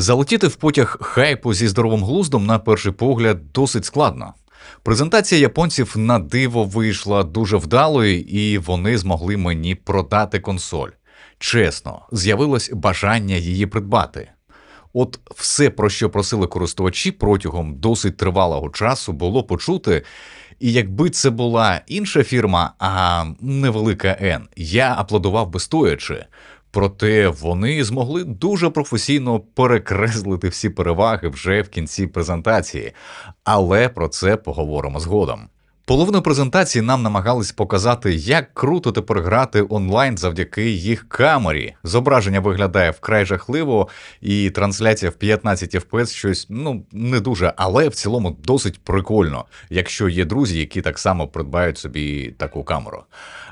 Залетіти в потяг хайпу зі здоровим глуздом на перший погляд досить складно. Презентація японців на диво вийшла дуже вдалою, і вони змогли мені продати консоль. Чесно, з'явилось бажання її придбати. От все, про що просили користувачі протягом досить тривалого часу, було почути. І якби це була інша фірма, а невелика N, я аплодував би стоячи. Проте вони змогли дуже професійно перекреслити всі переваги вже в кінці презентації, але про це поговоримо згодом. Половину презентації нам намагались показати, як круто тепер грати онлайн завдяки їх камері. Зображення виглядає вкрай жахливо, і трансляція в 15 FPS щось ну не дуже, але в цілому досить прикольно, якщо є друзі, які так само придбають собі таку камеру.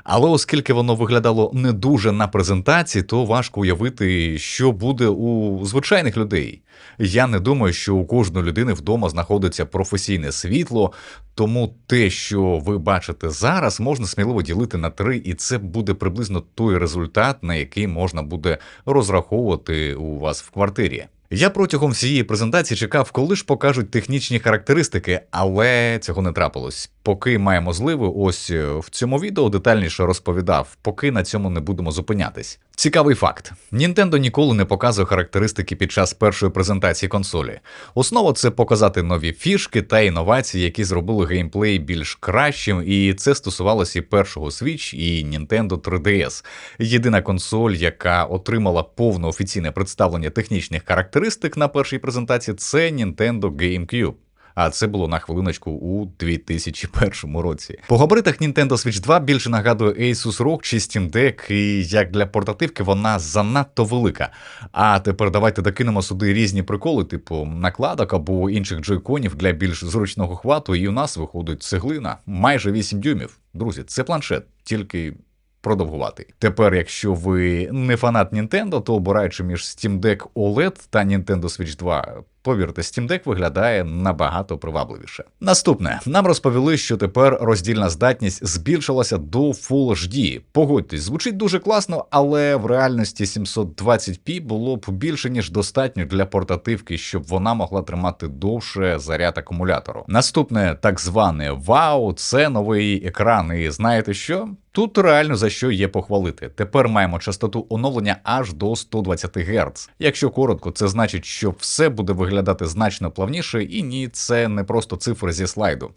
Але оскільки воно виглядало не дуже на презентації, то важко уявити, що буде у звичайних людей. Я не думаю, що у кожної людини вдома знаходиться професійне світло, тому те, що ви бачите зараз, можна сміливо ділити на три, і це буде приблизно той результат, на який можна буде розраховувати у вас в квартирі. Я протягом всієї презентації чекав, коли ж покажуть технічні характеристики, але цього не трапилось. Поки маємо зливи, ось е, в цьому відео детальніше розповідав, поки на цьому не будемо зупинятись. Цікавий факт: Nintendo ніколи не показує характеристики під час першої презентації консолі. Основа це показати нові фішки та інновації, які зробили геймплей більш кращим, і це стосувалося і першого Switch, і Nintendo 3DS. Єдина консоль, яка отримала повне офіційне представлення технічних характеристик на першій презентації, це Nintendo GameCube. А це було на хвилиночку у 2001 році. По габаритах Nintendo Switch 2 більше нагадує Asus ROG чи Steam Deck, і як для портативки вона занадто велика. А тепер давайте докинемо сюди різні приколи, типу накладок або інших джойконів для більш зручного хвату, і у нас виходить цеглина майже 8 дюймів. Друзі, це планшет, тільки продовгуватий. Тепер, якщо ви не фанат Nintendo, то обираючи між Steam Deck OLED та Nintendo Switch 2, повірте, Steam Deck виглядає набагато привабливіше. Наступне нам розповіли, що тепер роздільна здатність збільшилася до Full HD. Погодьтесь, звучить дуже класно, але в реальності 720p було б більше ніж достатньо для портативки, щоб вона могла тримати довше заряд акумулятору. Наступне так зване Вау, це новий екран. І знаєте що? Тут реально за що є похвалити. Тепер маємо частоту оновлення аж до 120 Гц. Якщо коротко, це значить, що все буде виглядати значно плавніше, і ні, це не просто цифри зі слайду.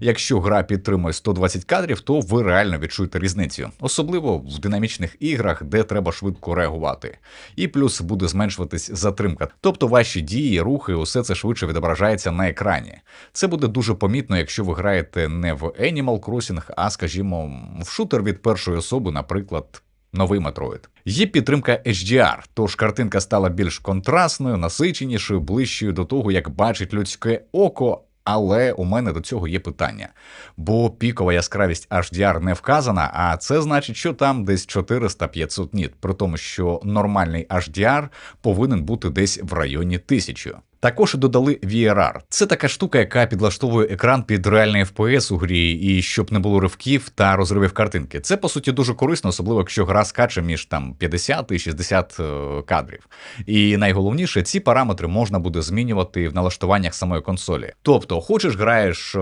Якщо гра підтримує 120 кадрів, то ви реально відчуєте різницю, особливо в динамічних іграх, де треба швидко реагувати. І плюс буде зменшуватись затримка. Тобто ваші дії, рухи, усе це швидше відображається на екрані. Це буде дуже помітно, якщо ви граєте не в Animal Crossing, а скажімо, в шутер від першої особи, наприклад. Новий Metroid. Є підтримка HDR, тож картинка стала більш контрастною, насиченішою, ближчою до того, як бачить людське око. Але у мене до цього є питання. Бо пікова яскравість HDR не вказана, а це значить, що там десь 400-500 ніт, при тому, що нормальний HDR повинен бути десь в районі 1000. Також додали VRR. Це така штука, яка підлаштовує екран під реальний FPS у грі, і щоб не було ривків та розривів картинки. Це по суті дуже корисно, особливо якщо гра скаче між там 50 і 60 е, кадрів. І найголовніше, ці параметри можна буде змінювати в налаштуваннях самої консолі. Тобто, хочеш граєш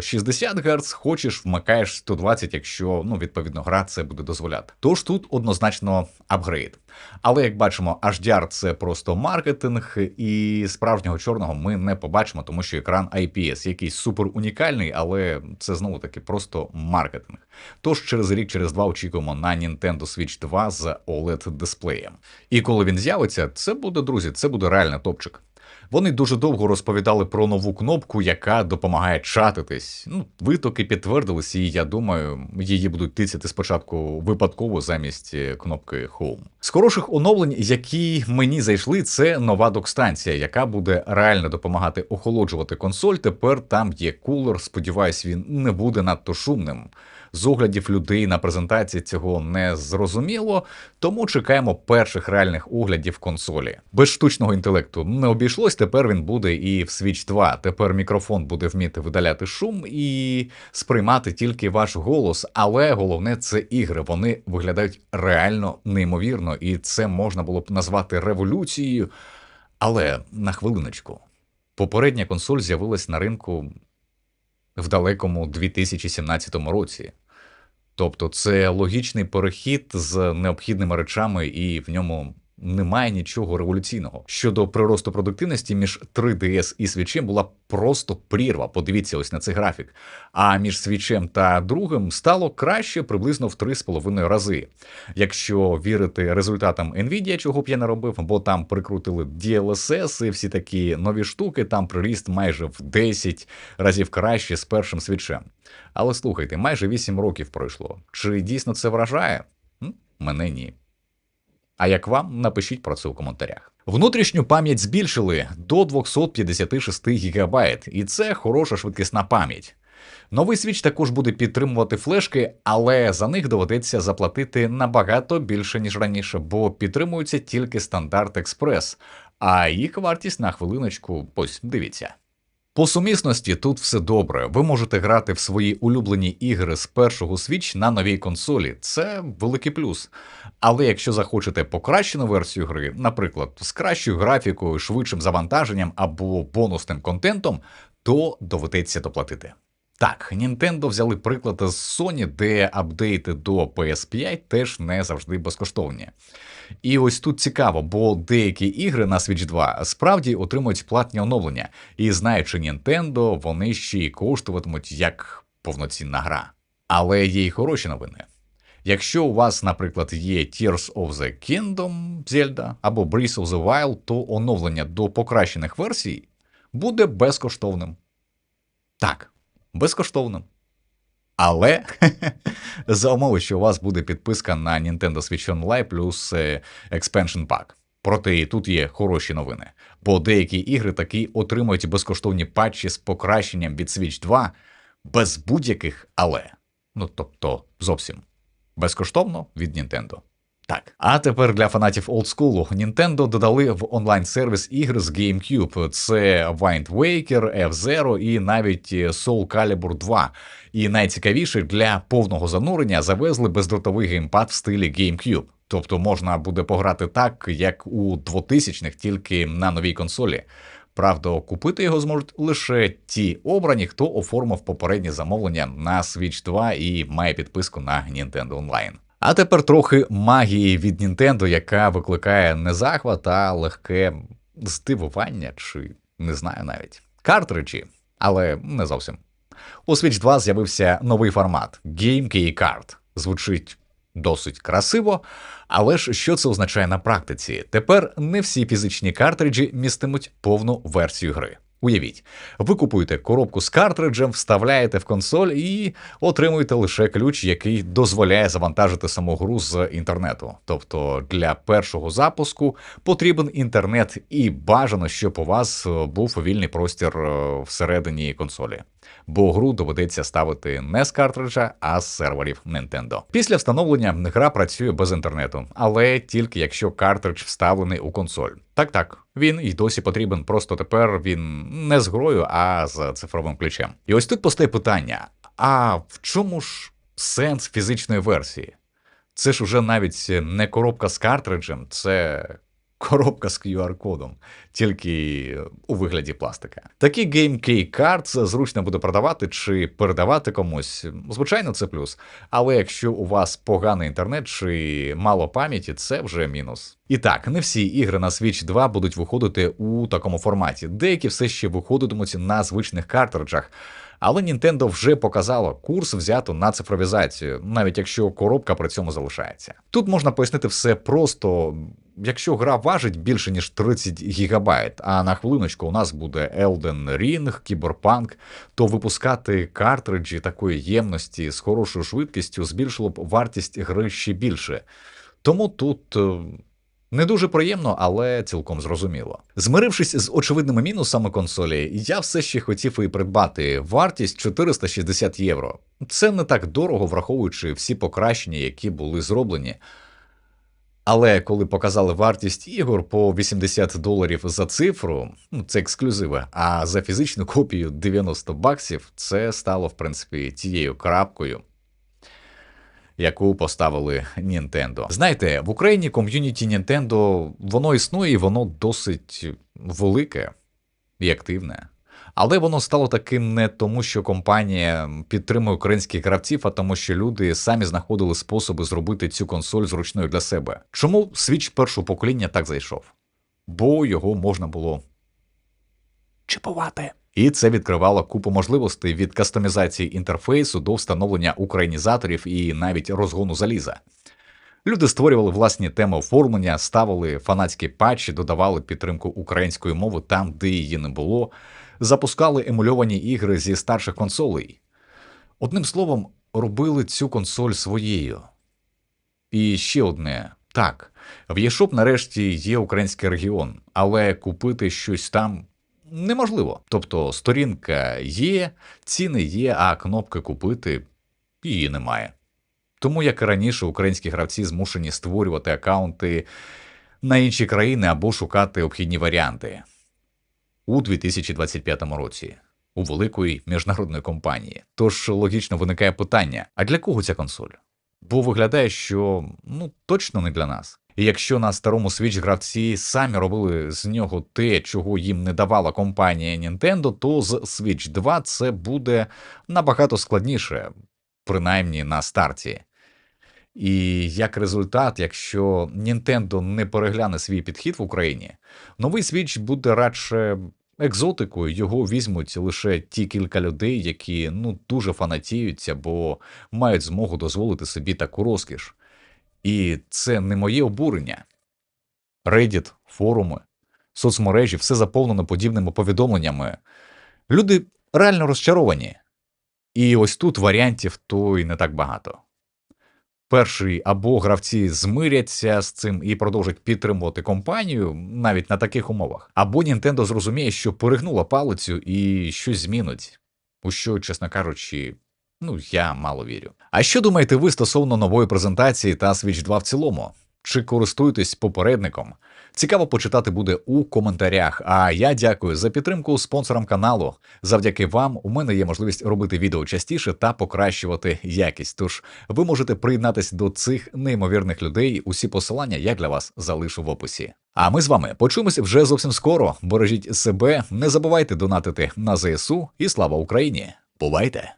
60 Гц, хочеш вмикаєш 120, якщо ну відповідно гра це буде дозволяти. Тож тут однозначно апгрейд. Але як бачимо, HDR це просто маркетинг, і справжнього чорного ми не побачимо, тому що екран IPS, якийсь супер унікальний, але це знову таки просто маркетинг. Тож через рік, через два очікуємо на Nintendo Switch 2 з oled дисплеєм. І коли він з'явиться, це буде, друзі, це буде реальний топчик. Вони дуже довго розповідали про нову кнопку, яка допомагає чатитись. Ну, витоки підтвердилися, і я думаю, її будуть тицяти спочатку випадково замість е, кнопки Home. З хороших оновлень, які мені зайшли, це нова док-станція, яка буде реально допомагати охолоджувати консоль. Тепер там є кулер. Сподіваюсь, він не буде надто шумним з оглядів людей на презентації цього не зрозуміло, тому чекаємо перших реальних оглядів консолі. Без штучного інтелекту не обійшлось. Тепер він буде і в Switch 2. Тепер мікрофон буде вміти видаляти шум і сприймати тільки ваш голос. Але головне це ігри. Вони виглядають реально неймовірно, і це можна було б назвати революцією. Але на хвилиночку, попередня консоль з'явилась на ринку в далекому 2017 році. Тобто це логічний перехід з необхідними речами, і в ньому немає нічого революційного. Щодо приросту продуктивності між 3DS і свічем була просто прірва. Подивіться ось на цей графік. А між свічем та другим стало краще приблизно в 3,5 рази. Якщо вірити результатам Nvidia, чого б я не робив, бо там прикрутили DLSS і всі такі нові штуки, там приріст майже в 10 разів краще з першим свічем. Але слухайте, майже 8 років пройшло. Чи дійсно це вражає? Мене ні. А як вам, напишіть про це у коментарях. Внутрішню пам'ять збільшили до 256 ГБ, і це хороша швидкісна пам'ять. Новий свіч також буде підтримувати флешки, але за них доведеться заплатити набагато більше, ніж раніше, бо підтримується тільки стандарт експрес, а їх вартість на хвилиночку, ось дивіться. По сумісності тут все добре. Ви можете грати в свої улюблені ігри з першого свіч на новій консолі. Це великий плюс. Але якщо захочете покращену версію гри, наприклад, з кращою графікою, швидшим завантаженням або бонусним контентом, то доведеться доплатити. Так, Nintendo взяли приклад з Sony, де апдейти до PS5 теж не завжди безкоштовні. І ось тут цікаво, бо деякі ігри на Switch 2 справді отримують платні оновлення, і знаючи Nintendo, вони ще й коштуватимуть як повноцінна гра. Але є й хороші новини. Якщо у вас, наприклад, є Tears of the Kingdom Zelda або Breath of the Wild, то оновлення до покращених версій буде безкоштовним. Так, безкоштовним. Але за умови, що у вас буде підписка на Nintendo Switch Online плюс е, Expansion Pack. Проте тут є хороші новини, бо деякі ігри таки отримують безкоштовні патчі з покращенням від Switch 2 без будь-яких але. Ну тобто зовсім безкоштовно від Nintendo. Так, а тепер для фанатів олдскулу Nintendo додали в онлайн-сервіс ігри з GameCube. Це Wind Waker, F-Zero і навіть Soul Calibur 2. І найцікавіше для повного занурення завезли бездротовий геймпад в стилі GameCube. Тобто можна буде пограти так, як у 2000-х, тільки на новій консолі. Правда, купити його зможуть лише ті обрані, хто оформив попереднє замовлення на Switch 2 і має підписку на Nintendo Online. А тепер трохи магії від Nintendo, яка викликає не захват, а легке здивування, чи не знаю навіть картриджі, але не зовсім. У Switch 2 з'явився новий формат Game Key Card. Звучить досить красиво, але ж що це означає на практиці? Тепер не всі фізичні картриджі містимуть повну версію гри. Уявіть, ви купуєте коробку з картриджем, вставляєте в консоль і отримуєте лише ключ, який дозволяє завантажити саму гру з інтернету. Тобто для першого запуску потрібен інтернет, і бажано, щоб у вас був вільний простір е, всередині консолі. Бо гру доведеться ставити не з картриджа, а з серверів Nintendo. Після встановлення гра працює без інтернету, але тільки якщо картридж вставлений у консоль. Так, так, він і досі потрібен, просто тепер він не з грою, а з цифровим ключем. І ось тут постає питання: а в чому ж сенс фізичної версії? Це ж уже навіть не коробка з картриджем, це коробка з QR-кодом, тільки у вигляді пластика. Такі Game Key Cards зручно буде продавати чи передавати комусь. Звичайно, це плюс. Але якщо у вас поганий інтернет чи мало пам'яті, це вже мінус. І так, не всі ігри на Switch 2 будуть виходити у такому форматі. Деякі все ще виходитимуть на звичних картриджах. Але Nintendo вже показало курс взято на цифровізацію, навіть якщо коробка при цьому залишається. Тут можна пояснити все просто. Якщо гра важить більше ніж 30 гігабайт, а на хвилиночку у нас буде Elden Ring, Cyberpunk, то випускати картриджі такої ємності з хорошою швидкістю збільшило б вартість гри ще більше. Тому тут е, не дуже приємно, але цілком зрозуміло. Змирившись з очевидними мінусами консолі, я все ще хотів і придбати вартість 460 євро. Це не так дорого, враховуючи всі покращення, які були зроблені. Але коли показали вартість ігор по 80 доларів за цифру, ну це ексклюзиви, а за фізичну копію 90 баксів, це стало, в принципі, тією крапкою, яку поставили Nintendo. Знаєте, в Україні ком'юніті Nintendo воно існує і воно досить велике і активне. Але воно стало таким не тому, що компанія підтримує українських гравців, а тому, що люди самі знаходили способи зробити цю консоль зручною для себе. Чому Switch першого покоління так зайшов? Бо його можна було чіпувати. І це відкривало купу можливостей від кастомізації інтерфейсу до встановлення українізаторів і навіть розгону заліза. Люди створювали власні теми оформлення, ставили фанатські патчі, додавали підтримку української мови там, де її не було, запускали емульовані ігри зі старших консолей. Одним словом, робили цю консоль своєю. І ще одне. Так, в eShop нарешті є український регіон, але купити щось там неможливо. Тобто сторінка є, ціни є, а кнопки купити її немає. Тому, як і раніше, українські гравці змушені створювати аккаунти на інші країни або шукати обхідні варіанти у 2025 році у великої міжнародної компанії. Тож логічно виникає питання: а для кого ця консоль? Бо виглядає, що ну точно не для нас. І якщо на старому Switch гравці самі робили з нього те, чого їм не давала компанія Nintendo, то з Switch 2 це буде набагато складніше, принаймні на старті. І як результат, якщо Nintendo не перегляне свій підхід в Україні, новий Switch буде радше екзотикою, його візьмуть лише ті кілька людей, які ну дуже фанатіються, бо мають змогу дозволити собі таку розкіш. І це не моє обурення. Reddit, форуми, соцмережі, все заповнено подібними повідомленнями. Люди реально розчаровані. І ось тут варіантів то й не так багато. Перший або гравці змиряться з цим і продовжать підтримувати компанію навіть на таких умовах, або Nintendo зрозуміє, що перегнула палицю і щось змінить, у що, чесно кажучи, ну я мало вірю. А що думаєте ви стосовно нової презентації та Switch 2 в цілому? Чи користуєтесь попередником? Цікаво почитати буде у коментарях. А я дякую за підтримку спонсорам каналу. Завдяки вам у мене є можливість робити відео частіше та покращувати якість. Тож ви можете приєднатись до цих неймовірних людей. Усі посилання я для вас залишу в описі. А ми з вами почуємося вже зовсім скоро. Бережіть себе, не забувайте донатити на ЗСУ і слава Україні! Бувайте!